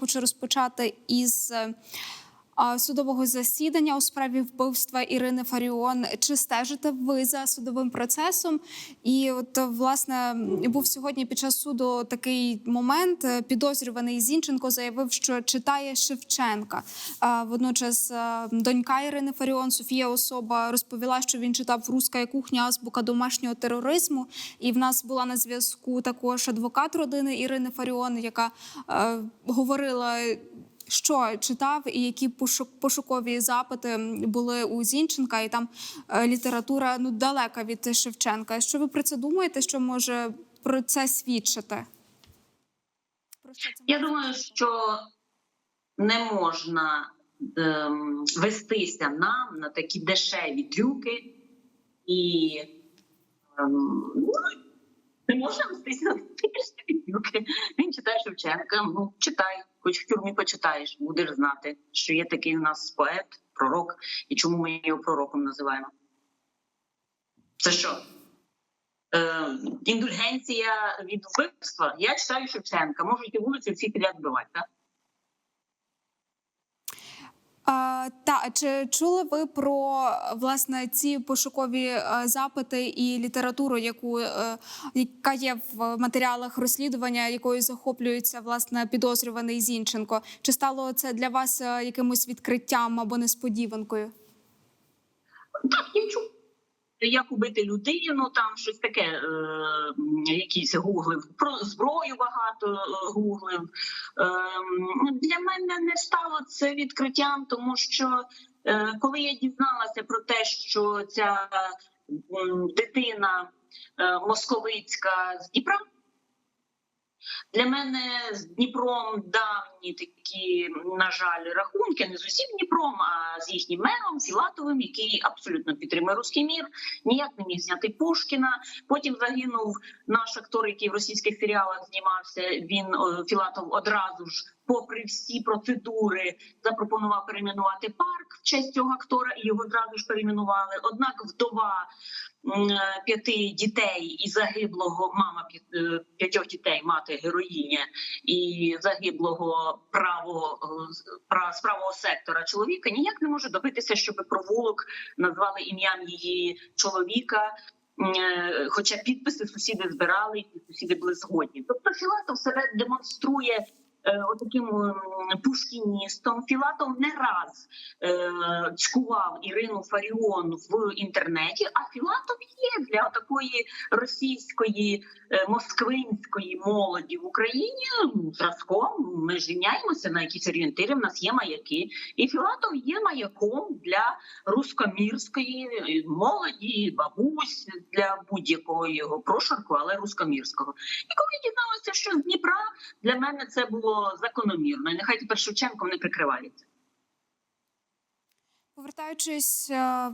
Хочу розпочати із е, судового засідання у справі вбивства Ірини Фаріон. Чи стежите ви за судовим процесом? І от власне був сьогодні під час суду такий момент. е, Підозрюваний Зінченко заявив, що читає Шевченка. Водночас е, донька Ірини Фаріон Софія Особа розповіла, що він читав «Руська кухня азбука домашнього тероризму. І в нас була на зв'язку також адвокат родини Ірини Фаріон, яка е, говорила. Що читав і які пошук, пошукові запити були у Зінченка, і там е, література ну далека від Шевченка. Що ви про це думаєте? Що може про це свідчити? Про що це Я думаю, що не можна ем, вестися нам на такі дешеві трюки, і ем, ну, не можемо такі. Він читає Шевченка. Ну читай, хоч в тюрмі почитаєш, будеш знати, що є такий у нас поет, пророк, і чому ми його пророком називаємо. Це що? Е, індульгенція від вбивства. Я читаю Шевченка. можуть і вулиці всі підряд вбивати. Так? Та чи чули ви про власне ці пошукові е, запити і літературу, яку е, яка є в матеріалах розслідування, якою захоплюється власне підозрюваний Зінченко? Чи стало це для вас е, якимось відкриттям або несподіванкою? Так, я чув. Як убити людину, там щось таке, е, якісь гуглив. Про зброю багато е, гуглив. Е, для мене не стало це відкриттям, тому що е, коли я дізналася про те, що ця дитина е, московицька з Дніпра, для мене з Дніпром давні такі, на жаль, рахунки не з усім Дніпром, а з їхнім мером Філатовим, який абсолютно підтримує руський мір, ніяк не міг зняти Пушкіна. Потім загинув наш актор, який в російських серіалах знімався. Він е, Філатов одразу ж, попри всі процедури, запропонував перейменувати парк в честь цього актора, і його одразу ж перейменували. Однак вдова е, п'яти дітей і загиблого мама е, п'ятьох дітей, мати героїня і загиблого правого е, з- пра- з правого сектора чоловіка ніяк не може добитися, щоб провулок назвали ім'ям її чоловіка. Хоча підписи сусіди збирали, і сусіди були згодні. Тобто Філатов себе демонструє отаким пушкіністом. Філатов не раз е, цькував Ірину Фаріон в інтернеті. А Філатов є для такої російської е, москвинської молоді в Україні ну, зразком. Ми ж рівняємося на якісь орієнтири. В нас є маяки, і Філатов є маяком для рускомірської е, молоді, бабусь для будь-якого його прошарку, але рускомірського. І коли дізналася, що з Дніпра для мене це було закономірно. І нехай тепер Шевченком не прикривається. Повертаючись е,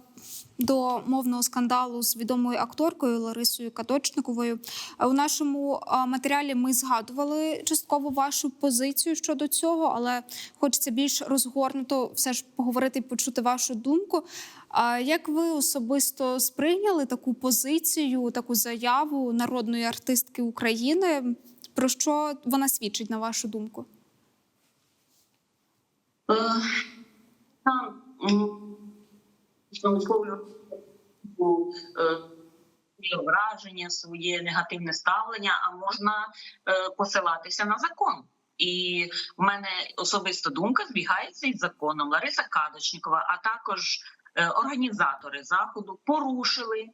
до мовного скандалу з відомою акторкою Ларисою Каточниковою, е, у нашому е, матеріалі ми згадували частково вашу позицію щодо цього, але хочеться більш розгорнуто все ж поговорити і почути вашу думку. Як ви особисто сприйняли таку позицію, таку заяву народної артистки України? Про що вона свідчить на вашу думку? Е, Там м, е, враження, своє негативне ставлення, а можна е, посилатися на закон. І в мене особиста думка збігається із законом. Лариса Кадочникова, а також організатори заходу порушили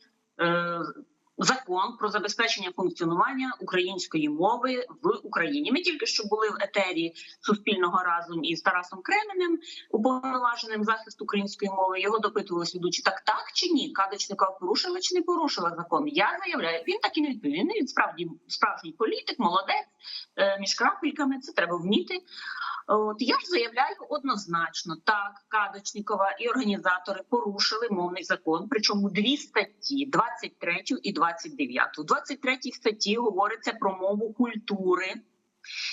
закон про забезпечення функціонування української мови в Україні. Ми тільки що були в етері суспільного разом із Тарасом Кременем, уповноваженим захист української мови. Його допитували слідучі так, так чи ні? Кадочникова порушила чи не порушила закон? Я заявляю, він так і не відповів. Він справді справжній політик, молодець е, між крапельками. Це треба вміти. От я ж заявляю однозначно, так Кадочникова і організатори порушили мовний закон. Причому дві статті: 23 і 29. У 23 статті говориться про мову культури.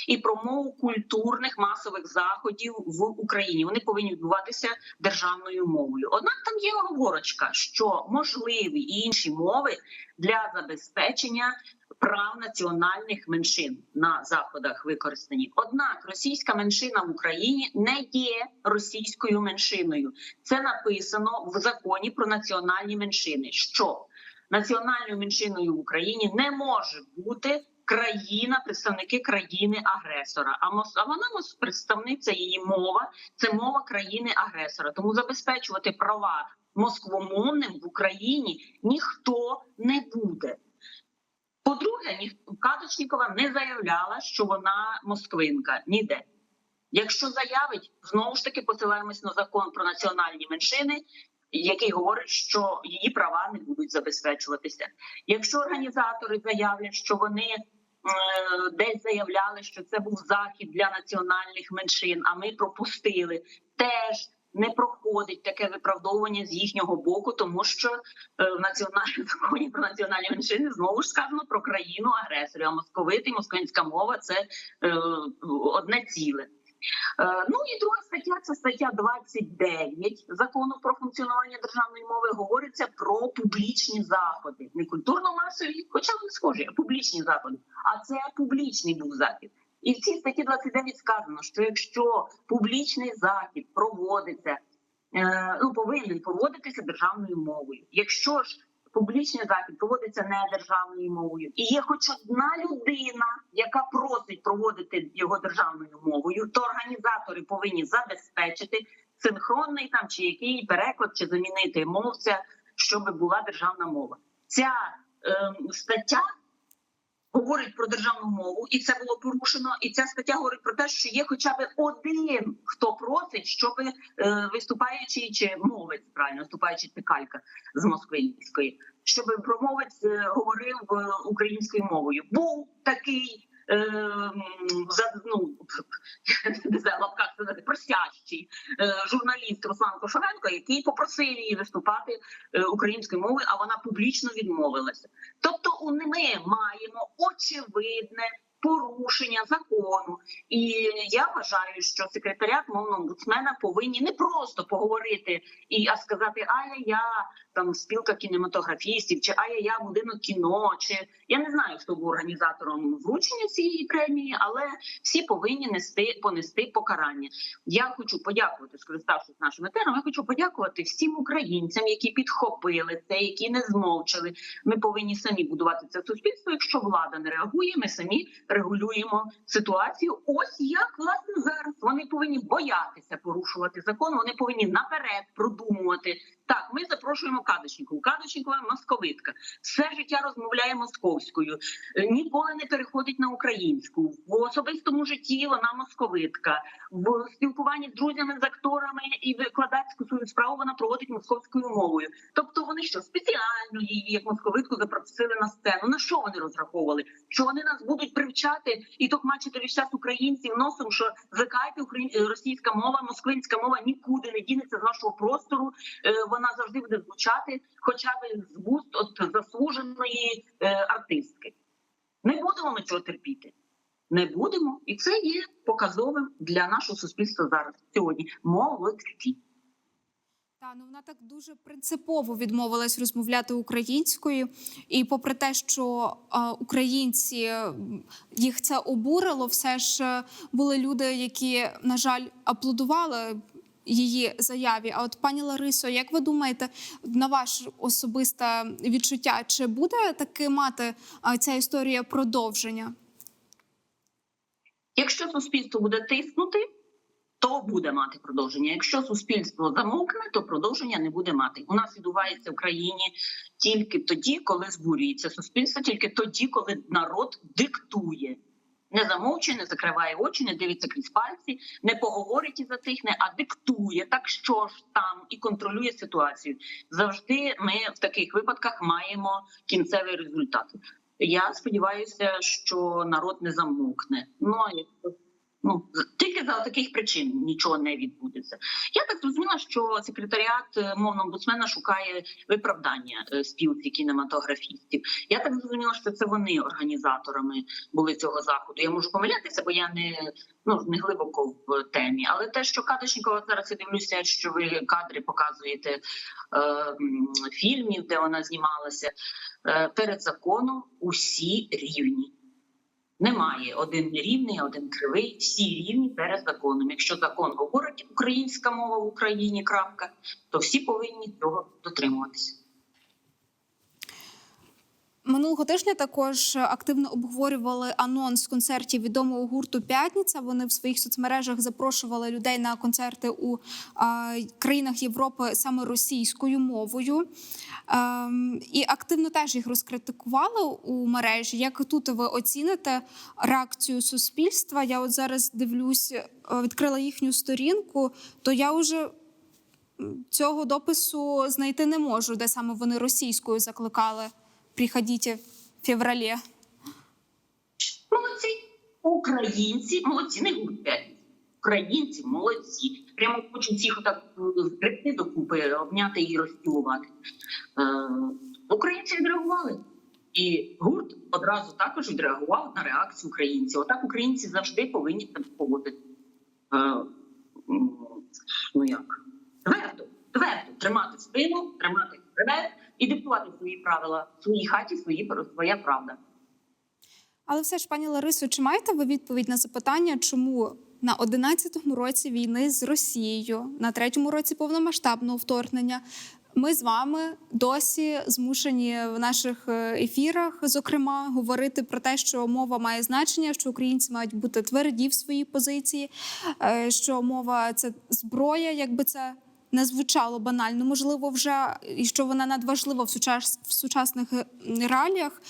І про мову культурних масових заходів в Україні вони повинні відбуватися державною мовою. Однак там є оговорочка, що можливі інші мови для забезпечення прав національних меншин на заходах використані. Однак російська меншина в Україні не є російською меншиною. Це написано в законі про національні меншини. Що національною меншиною в Україні не може бути країна, представники країни агресора. А вона представниця її мова це мова країни агресора. Тому забезпечувати права москвомовним в Україні ніхто не буде. По-друге, ні- Кадочнікова не заявляла, що вона москвинка ніде. Якщо заявить, знову ж таки посилаємось на закон про національні меншини, який говорить, що її права не будуть забезпечуватися. Якщо організатори заявлять, що вони е, десь заявляли, що це був захід для національних меншин, а ми пропустили, теж не проходить таке виправдовування з їхнього боку, тому що е, в національному законі про національні меншини знову ж сказано про країну агресорів. А московити, і москвинська мова це е, одне ціле. Е, Ну і друга стаття це стаття 29 закону про функціонування державної мови. Говориться про публічні заходи, не культурно-масові, хоча вони схожі, а публічні заходи. А це публічний був захід. І в цій статті 29 сказано, що якщо публічний захід проводиться, е, ну повинен проводитися державною мовою. Якщо ж публічний захід проводиться не державною мовою, і є хоч одна людина, яка просить проводити його державною мовою, то організатори повинні забезпечити синхронний там чи який переклад, чи замінити мовця, щоб була державна мова. Ця е, стаття говорить про державну мову, і це було порушено. І ця стаття говорить про те, що є хоча б один, хто просить, щоб е, виступаючий чи мовець, правильно виступаючи це калька з москвинської, щоб промовець е, говорив е, українською мовою. Був такий. Е, за ну не знаю, лапках сказати просящий е, журналіст Руслан Кошовенко, який попросив її виступати е, українською мовою, а вона публічно відмовилася. Тобто, ми маємо очевидне порушення закону, і я вважаю, що секретаріат мовного омбудсмена повинні не просто поговорити і а сказати, а я там спілка кінематографістів, чи а я, я будинок кіно, чи я не знаю, хто був організатором вручення цієї премії, але всі повинні нести понести покарання. Я хочу подякувати, скориставшись нашим етером, я хочу подякувати всім українцям, які підхопили це, які не змовчали. Ми повинні самі будувати це суспільство. Якщо влада не реагує, ми самі регулюємо ситуацію. Ось як власне зараз вони повинні боятися порушувати закон. Вони повинні наперед продумувати. Так, ми запрошуємо Кадочнікову. Кадочнікова московитка. Все життя розмовляє московською, е, ніколи не переходить на українську. В особистому житті вона московитка. В спілкуванні з друзями, з акторами і викладацьку свою справу вона проводить московською мовою. Тобто вони що спеціально її як московитку запросили на сцену. На що вони розраховували? Що вони нас будуть привчати і токмачити весь час українців носом, що звикайте україн... е, російська мова, москвинська мова нікуди не дінеться з нашого простору. Е, Вона завжди буде звучати, хоча б з вуст от заслуженої е, артистки. Не будемо ми цього терпіти. Не будемо, і це є показовим для нашого суспільства зараз сьогодні. Молодці. Та ну вона так дуже принципово відмовилась розмовляти українською, і попри те, що е, українці їх це обурило, все ж е, були люди, які на жаль аплодували її заяві. А от пані Ларисо, як ви думаєте, на ваше особисте відчуття, чи буде таки мати ця історія продовження? Якщо суспільство буде тиснути, то буде мати продовження. Якщо суспільство замовкне, то продовження не буде мати. У нас відбувається в країні тільки тоді, коли збурюється суспільство, тільки тоді, коли народ диктує. Не замовчує, не закриває очі, не дивиться крізь пальці, не поговорить і затихне, а диктує так, що ж там і контролює ситуацію. Завжди ми в таких випадках маємо кінцевий результат. Я сподіваюся, що народ не замовкне. Ну а якщо Ну тільки за таких причин нічого не відбудеться. Я так зрозуміла, що секретаріат е, мовного омбудсмена шукає виправдання е, спілці кінематографістів. Я так зрозуміла, що це вони організаторами були цього заходу. Я можу помилятися, бо я не ну не глибоко в темі. Але те, що Кадочникова зараз я дивлюся, що ви кадри показуєте е, фільмів, де вона знімалася е, перед законом, усі рівні. Немає один нерівний, один кривий, всі рівні перед законом. Якщо закон говорить українська мова в Україні, крапка, то всі повинні цього дотримуватися. Минулого тижня також активно обговорювали анонс концертів відомого гурту П'ятниця. Вони в своїх соцмережах запрошували людей на концерти у країнах Європи саме російською мовою. Ем, і активно теж їх розкритикували у мережі. Як тут ви оціните реакцію суспільства? Я от зараз дивлюсь, е, відкрила їхню сторінку, то я вже цього допису знайти не можу, де саме вони російською закликали. Приходіть в февралі. Молодці, українці, молодці, не гуртять. Українці молодці. Прямо хочу всіх отак згребти докупи, обняти і розцілувати. Е, українці відреагували. І гурт одразу також відреагував на реакцію українців. Отак українці завжди повинні себе поводити. Е, ну як? Твердо, твердо тримати спину, тримати хребет і диктувати свої правила в своїй хаті, свої, своя правда. Але все ж, пані Ларисо, чи маєте ви відповідь на запитання, чому на 11-му році війни з Росією, на третьому році повномасштабного вторгнення, ми з вами досі змушені в наших е, ефірах, зокрема, говорити про те, що мова має значення, що українці мають бути тверді в своїй позиції, е, що мова це зброя, якби це не звучало банально, можливо, вже і що вона надважлива в сучас в сучасних е, реаліях.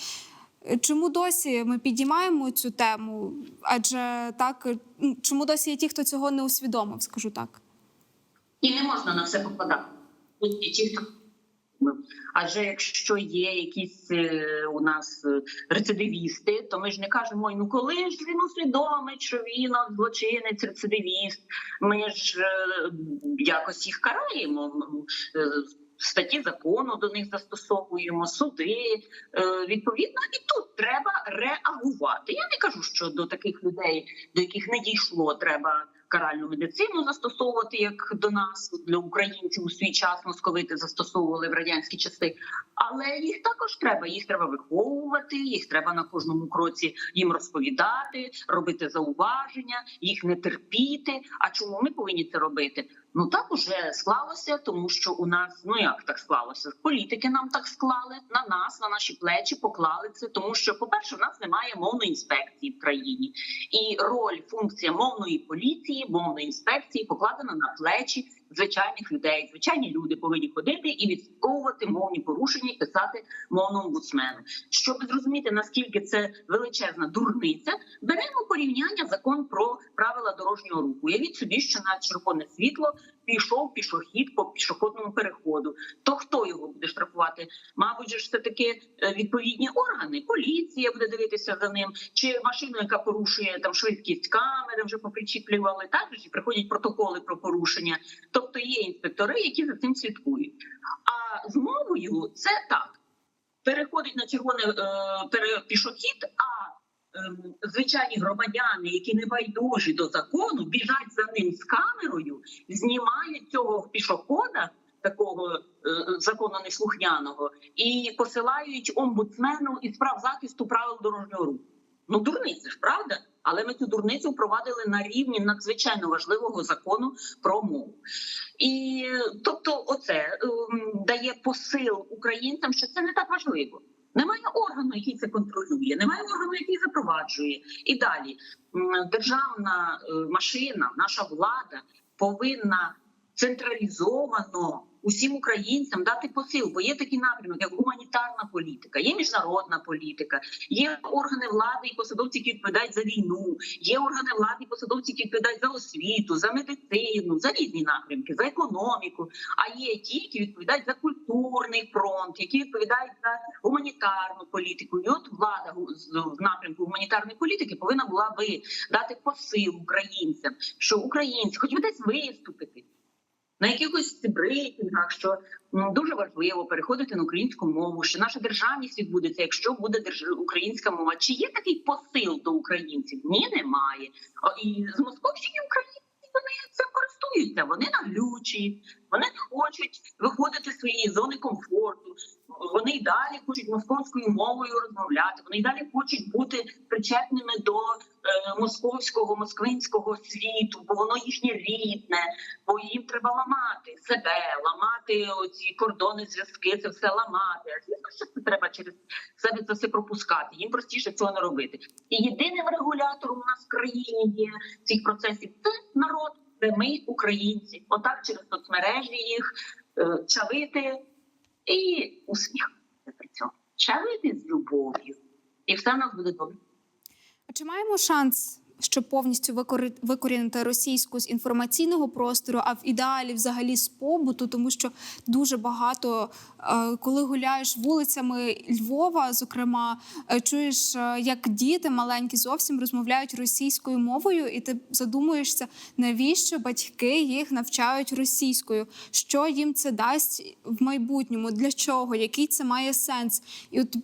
Чому досі ми підіймаємо цю тему? Адже так ну, чому досі є ті, хто цього не усвідомив, скажу так. І не можна на все покладати. Ті, хто Адже якщо є якісь е, у нас е, рецидивісти, то ми ж не кажемо, ну коли ж він усвідомить, що він злочинець, рецидивіст, ми ж е, якось їх караємо. Статті закону до них застосовуємо, суди. Відповідно, і тут треба реагувати. Я не кажу, що до таких людей, до яких не дійшло, треба каральну медицину застосовувати як до нас, для українців у свій час московити застосовували в радянські часи. Але їх також треба. Їх треба виховувати, їх треба на кожному кроці їм розповідати, робити зауваження, їх не терпіти. А чому ми повинні це робити? Ну так уже склалося, тому що у нас ну як так склалося? Політики нам так склали на нас, на наші плечі поклали це. Тому що, по перше, в нас немає мовної інспекції в країні, і роль, функція мовної поліції, мовної інспекції покладена на плечі звичайних людей. Звичайні люди повинні ходити і відслідковувати мовні порушення і писати мовному омбудсмену. Щоб зрозуміти наскільки це величезна дурниця, беремо порівняння закон про правила дорожнього руху. Уявіть собі, що на червоне світло пішов пішохід по пішохідному переходу. То хто його буде штрафувати? Мабуть, ж все таки відповідні органи, поліція буде дивитися за ним, чи машину, яка порушує там швидкість камери, вже попричіплювали. Також і приходять протоколи про порушення. Тобто є інспектори, які за цим слідкують. А з мовою це так: переходить на червоне е, пішохід, а ем, звичайні громадяни, які не байдужі до закону, біжать за ним з камерою, знімають цього пішохода. Такого е, закону неслухняного і посилають омбудсмену із прав захисту правил дорожнього руху. Ну дурниця ж правда, але ми цю дурницю впровадили на рівні надзвичайно важливого закону про мову. І тобто, оце ем, дає посил українцям, що це не так важливо. Немає органу, який це контролює, немає органу, який запроваджує. І далі державна е, машина, наша влада повинна централізовано усім українцям дати посил, бо є такий напрямок, як гуманітарна політика, є міжнародна політика, є органи влади і посадовці, які відповідають за війну, є органи влади і посадовці, які відповідають за освіту, за медицину, за різні напрямки, за економіку. А є ті, які відповідають за культурний фронт, які відповідають за гуманітарну політику. І от влада в напрямку гуманітарної політики повинна була би дати посил українцям, що українці, хоч би десь виступити на якихось брифінгах, що ну, дуже важливо переходити на українську мову, що наша державність відбудеться, якщо буде держ... українська мова. Чи є такий посил до українців? Ні, немає. І з московщини українці вони цим користуються. Вони наглючі, вони не хочуть виходити з своєї зони комфорту. Вони й далі хочуть московською мовою розмовляти. Вони й далі хочуть бути причетними до е, московського москвинського світу, бо воно їхнє рідне, бо їм треба ламати себе, ламати оці кордони, зв'язки, це все ламати. Звісно, що це треба через себе це все пропускати. Їм простіше цього не робити. І єдиним регулятором у нас в країні є цих процесів це народ, де ми, українці, отак через соцмережі їх е, чавити і усміхатися при цьому. Чавити з любов'ю, і все в нас буде добре. А чи маємо шанс, щоб повністю викорінити російську з інформаційного простору, а в ідеалі взагалі з побуту, тому що дуже багато, е, коли гуляєш вулицями Львова, зокрема, е, чуєш, е, як діти маленькі зовсім розмовляють російською мовою, і ти задумуєшся, навіщо батьки їх навчають російською, що їм це дасть в майбутньому, для чого, який це має сенс, і от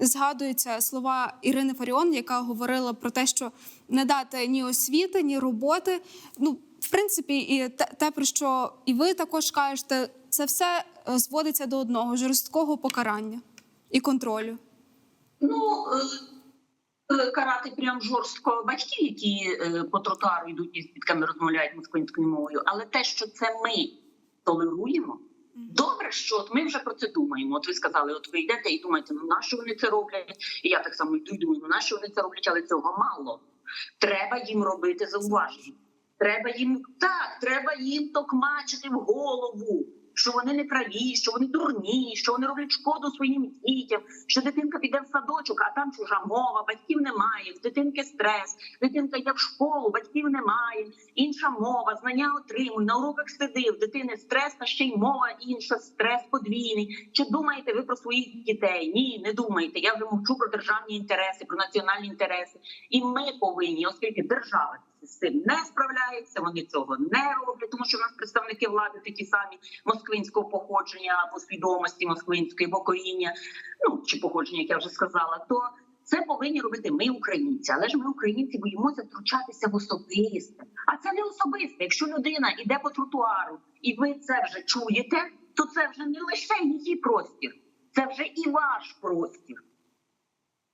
згадуються слова Ірини Фаріон, яка говорила про те, що не дати ні освіти, ні роботи. Ну, в принципі, і те, про що і ви також кажете, це все е, зводиться до одного жорсткого покарання і контролю. Ну е, карати прям жорстко батьків, які е, по тротуару йдуть і з дітками розмовляють москвинською мовою, але те, що це ми толеруємо. Добре, що от ми вже про це думаємо. От ви сказали, от ви йдете і думаєте, ну на що вони це роблять? І я так само йду і думаю, ну на що вони це роблять, але цього мало. Треба їм робити зауваження. Треба їм так, треба їм токмачити в голову, що вони не праві, що вони дурні, що вони роблять шкоду своїм дітям, що дитинка піде в садочок, а там чужа мова, батьків немає, в дитинки стрес, дитинка йде в школу, батьків немає, інша мова, знання отримуй, на уроках сиди, в дитини стрес, а ще й мова інша, стрес подвійний. Чи думаєте ви про своїх дітей? Ні, не думайте. Я вже мовчу про державні інтереси, про національні інтереси. І ми повинні, оскільки держава з цим не справляється, вони цього не роблять, тому що в нас представники влади такі самі москвинського походження або свідомості москвинської, бо коріння, ну чи походження, як я вже сказала, то це повинні робити ми, українці. Але ж ми, українці, боїмося втручатися в особисте. А це не особисте. Якщо людина йде по тротуару, і ви це вже чуєте, то це вже не лише її простір, це вже і ваш простір.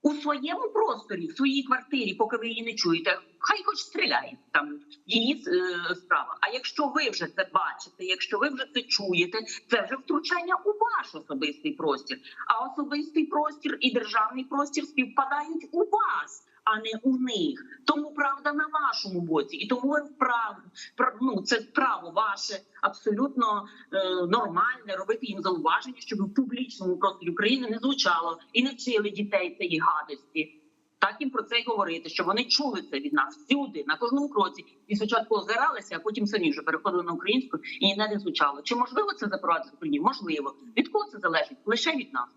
У своєму просторі, в своїй квартирі, поки ви її не чуєте, хай хоч стріляє там її е, справа. А якщо ви вже це бачите, якщо ви вже це чуєте, це вже втручання у ваш особистий простір. А особистий простір і державний простір співпадають у вас, а не у них. Тому правда на вашому боці, і тому ви вправ, прав- ну, це право ваше абсолютно е, нормальне робити їм зауваження, щоб в публічному просторі України не звучало і не вчили дітей цієї гадості. Так їм про це й говорити, щоб вони чули це від нас всюди, на кожному кроці, і спочатку озиралися, а потім самі вже переходили на українську і не звучало. Чи можливо це запровадити в Україні? Можливо. Від кого це залежить? Лише від нас.